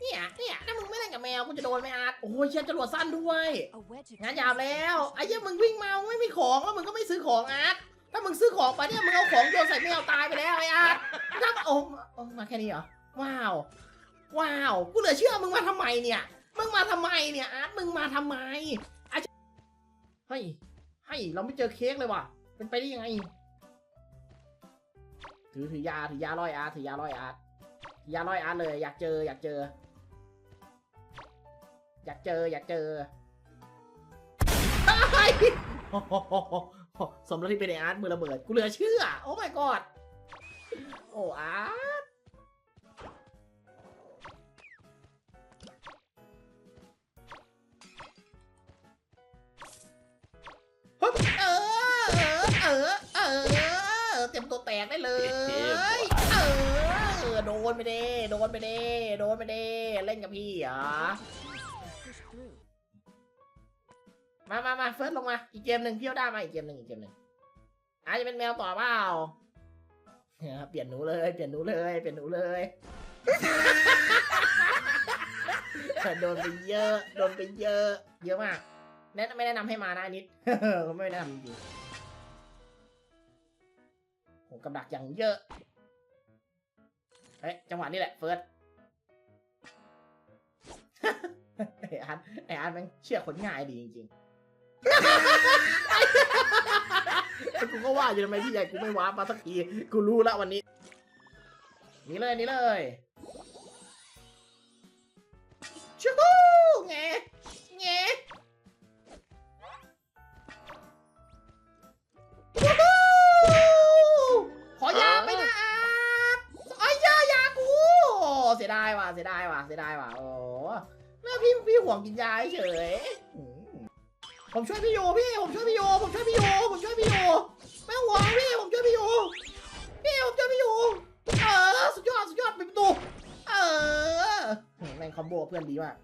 เนี่ยเนี่ยถ้ามึงไม่เล่นกับแมวกูจะโดนไหมอาร์ตโอ้ยเชียร์จรวดสั้นด้วย A wedge of งาน cheese หยาบแล้วไอ้เหี้ยมึงวิ่งมามึงไม่มีของแล้วมึงก็ไม่ซื้อของอาร์ตถ้ามึงซื้อของไปเนี่ยมึงเอาของโยนใส่แมวตายไปแล้วไอ้อาร์ตถ้าโอ้โอ้มาแค่นี้เหรอว้าว ว้าวกูเหลือเชื่อมึงมาทำไมเนี่ยมึงมาทำไมเนี่ยอาร์ตมึงมาทำไมอาจเฮ้ยเฮ้ยเราไม่เจอเค้กเลยว่ะเป็นไปได้ยังไง ถือถือยาถือยาลอยอาร์ถือยาลอยอาร์ถือยาลอยอาร์เลย อยากเจอ อยากเจอ อยากเจอ อยากเจอเฮ้ยสมแล้วที่เป็นไออาร์ตมือระเบิด กูเหลือเชื่อ โอ้ my god โอ้อาร์ตฮึบเออ เออ เออ เต็มตัวแตกได้เลย เออ โดนไปเด้โดนไปเด้โดนไปเด้เล่นกับพี่เหรอ มามามาเฟิร์สลงมา อีกเกมหนึ่งพี่เอาได้มาอีกเกมหนึ่งอีกเกมหนึ่งอาจจะเป็นแมวต่อเปล่าเนี่ยเปลี่ยนหนูเลย เปลี่ยนหนูเลย เปลี่ยนหนูเลยโดนไปเยอะ โดนไปเยอะ เยอะมาก แนะไม่แนะนำให้มานะอันนิด ไม่แนะนำจริง กำดักอย่างเยอะเฮ้ยจังหวะนี้แหละเฟิร์สไออาร์ตไออาร์ตม่งเชื่อคนง่ายดีจริงๆกูก็ว่าอยู่ทำไมพี่ใหญ่กูไม่ว้ามาสักทีกูรู้ละวันนี้นี่เลยนี่เลยชูฮู้แงแง สียดายว่ะเสียดายว่ะเสียดายว่ะโอ้แม่พี่พี่ห่วงกินยาเฉยผมช่วยพี่โยพี่ผมช่วยพี่โยผมช่วยพี่โยผมช่วยพี่โยไม่ห่วงพี่ผมช่วยพี่โยพี่ผมช่วยพี่โยเออสุดยอดสุดยอดปิดประตูเออแม่งคอมโบเพื่อนดีมาก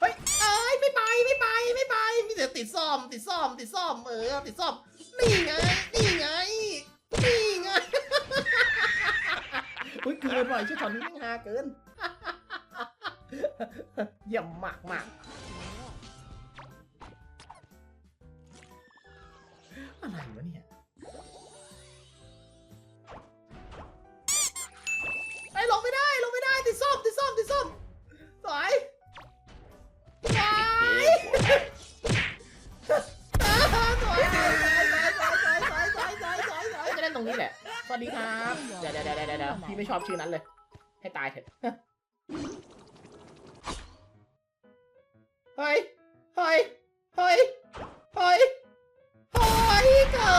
เฮ้ยเอ้ยไม่ไปไม่ไปไม่ไปมีแต่ติดซ่อมติดซ่อมติดซ่อมเออติดซ่อมนี่ไงนี่ไงนี่ไง อุ้ยเกินว่ะไอ้เชื่อตอนนี้ไม่งฮาเกินเยี่ยมมากมากอะไรวะเนี่ย พี่ไม่ชอบชื่อนั้นเลย ให้ตายเถอะ เฮ้ย เฮ้ย เฮ้ย เฮ้ย เฮ้ยเกิ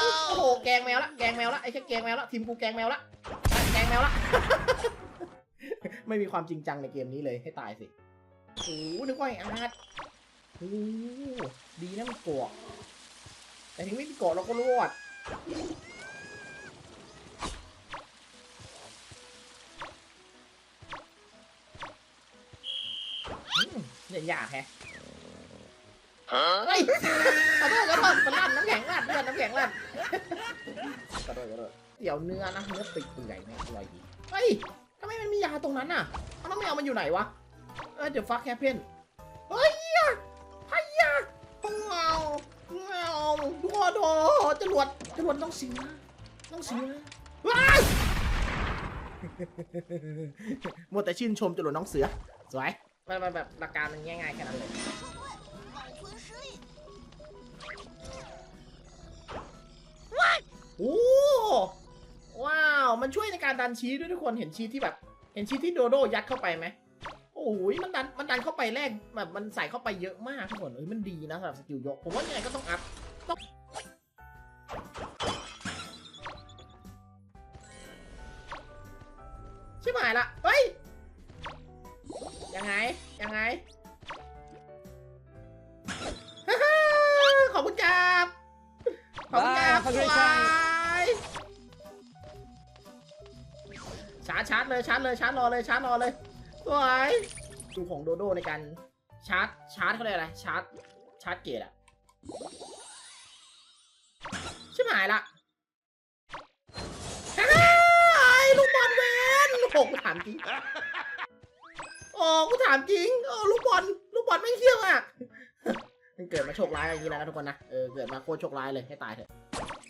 นโอ้โห แกงแมวละ แกงแมวละ ไอ้แค่แกงแมวละ ทีมกูแกงแมวละ แกงแมวละ ไม่มีความจริงจังในเกมนี้เลย ให้ตายสิ โอ้โหนึกว่าไอ้อาร์ตโอ้ดีนะมันโกะแต่ถึงไม่มีโกะเราก็รอด เล่นยากแฮะเฮ้ยขอโทษขอโทษมันลั่นน้ำแข็งลั่นเลือดน้ำแข็งลั่นขอโทษขอโทษเดี๋ยวเนื้อนะเนื้อติดเปื่อยเนี่ยอร่อยดีเฮ้ยทำไมมันมียาตรงนั้นน่ะเอาน้ำแมวมันอยู่ไหนวะเออเดี๋ยวฟักแคปเพนเฮ้ยอะเฮ้ยอะเงาเงาดูโดจรวดจรวดต้องเสียต้องเสียว้ายมัวแต่ชื่นชมจรวดน้องเสือสวย มันมันแบบหลักการมันง่ายๆแค่นั้นเลยโอ้ว้าว มันช่วยในการดันชีสด้วยทุกคนเห็นชีสที่แบบ เห็นชีสที่โดโดยัดเข้าไปไหมโอ้ยมันดันมันดันเข้าไปแรกแบบมันใส่เข้าไปเยอะมากทุกคนเอ้ยมันดีนะสำหรับสกิลยก ผมว่ายังไงก็ต้องอัพ ขอบคุณครับ Bye, have a great บ time าชาร์จชาร์จเลยชาร์จเลยชาร์จรอเลยชาร์จรอเลยสวยดูของโดโดในการชาร์จชาร์จเขาเรียกอะไรชาร์จชาร์จเกตอะชิบหายละไอ้ลูกบอลเวโอ้กูถามจริงโอ้กูถามจริงโอ้ลูกบอลลูกบอลไม่เที่ยงอะมันเกิดมาโชคร้ายอย่างนี้แล้วนะทุกคนนะเออเกิดมาโคตรโชคร้ายเลยให้ตายเถอะ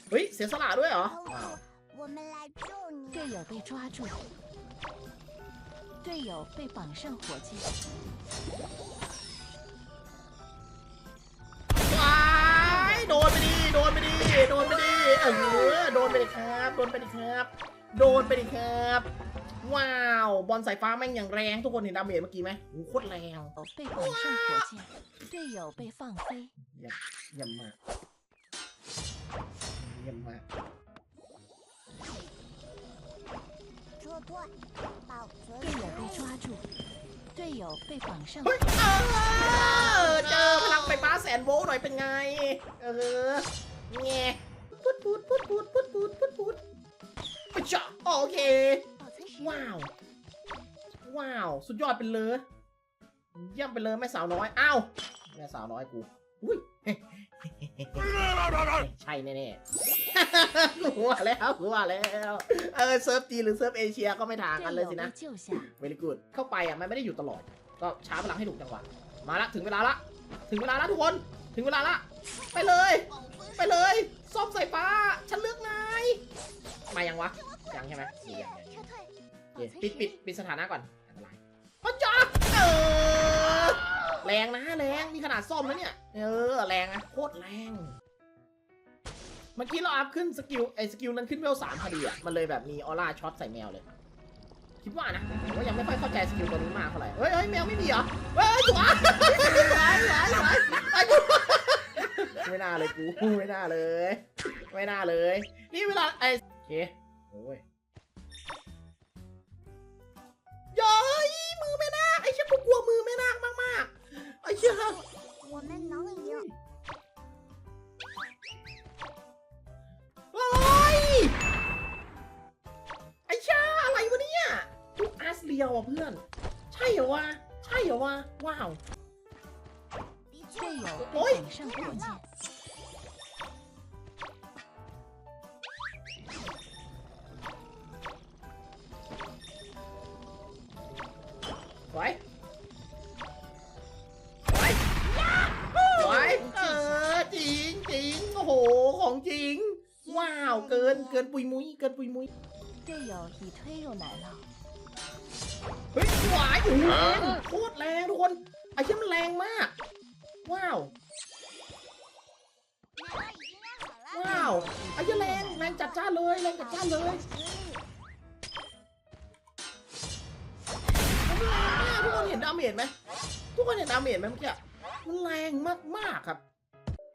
เฮ้ยเสียสละด้วยเหรอว้าว 我们来救你。队友被抓住，队友被绑上火箭， ว้ายโดนไปดิโดนไปดิโดนไปดิเออโดนไปดิครับโดนไปดิครับ โดนไปดิครับ ว้าวบอลสายฟ้าแม่งอย่างแรงทุกคนเห็นดาเมจเมื่อกี้ไหมโอ้โหโคตรแรง 被绑上火箭，队友被放飞， เยี่ยมมาก เยี่ยมมาก 撤退，保存队友被抓住，队友被绑上 เฮ้ยเออเจอพลังไฟฟ้าแสนโวลต์หน่อยเป็นไง เออแงพุดพุดพุดพุดพุดพุดพุดพุดไปจ้ะโอเค 保存时 ว้าว ว้าว สุดยอดไปเลย เยี่ยมไปเลยแม่สาวน้อย อ้าว แม่สาวน้อยกู อุ้ย ใช่แน่ๆหัวแล้วหัวแล้ว เออเซิร์ฟจีหรือเซิร์ฟเอเชียก็ไม่ทางกันเลยสินะเวลิกูดเข้าไปอะมันไม่ได้อยู่ตลอด ก็ช้าพลังให้ถูกจังหวะมาละถึงเวลาละ ถึงเวลาละทุกคน ถึงเวลาละ ไปเลย ไปเลยซ่อมใส่ฟ้า ฉันเลือกนายมายังวะ ยังใช่ไหมยังยปิดปิดปิดสถานะก่อนอันตรายปันจ้า แรงนะแรงนี่ขนาดซ่อมแล้วเนี่ย เออแรงนะโคตรแรง เมื่อกี้เราอัพขึ้นสกิลไอ้สกิลนั้นขึ้นเวลสามพอดีอะมันเลยแบบมีออร่าช็อตใส่แมวเลย คิดว่านะผมก็ยังไม่ค่อยเข้าใจสกิลตัวนี้มากเท่าไหร่เฮ้ยเฮ้ยแมวไม่มีเหรอเฮ้ยสวยสวยสวยสวยไอ้กูไม่น่าเลยกูไม่น่าเลย ไม่น่าเลย นี่เวลาไอ้โอเคโอ้ยย้ 我们能赢。 โอ้ยไอ้ชาอะไรวะเนี่ยลูกอาร์สเรียวอ่ะเพื่อน ใช่เหรอวะ ใช่เหรอวะ ว้าว 敌队军友被喂绑上火箭， 队友已推入奶酪， เฮ้ยหวายอยู่แรงโคตรแรงทุกคน ไอ้เชี่ยมันแรงมาก ว้าว 奶酪已经练好了。 ว้าว ไอ้เชี่ยแรง แรงจัดจ้านเลย แรงจัดจ้านเลย มันแรงมากทุกคนเห็นดาเมจไหมทุกคนเห็นดาเมจไหมเมื่อกี้มันแรงมากๆครับ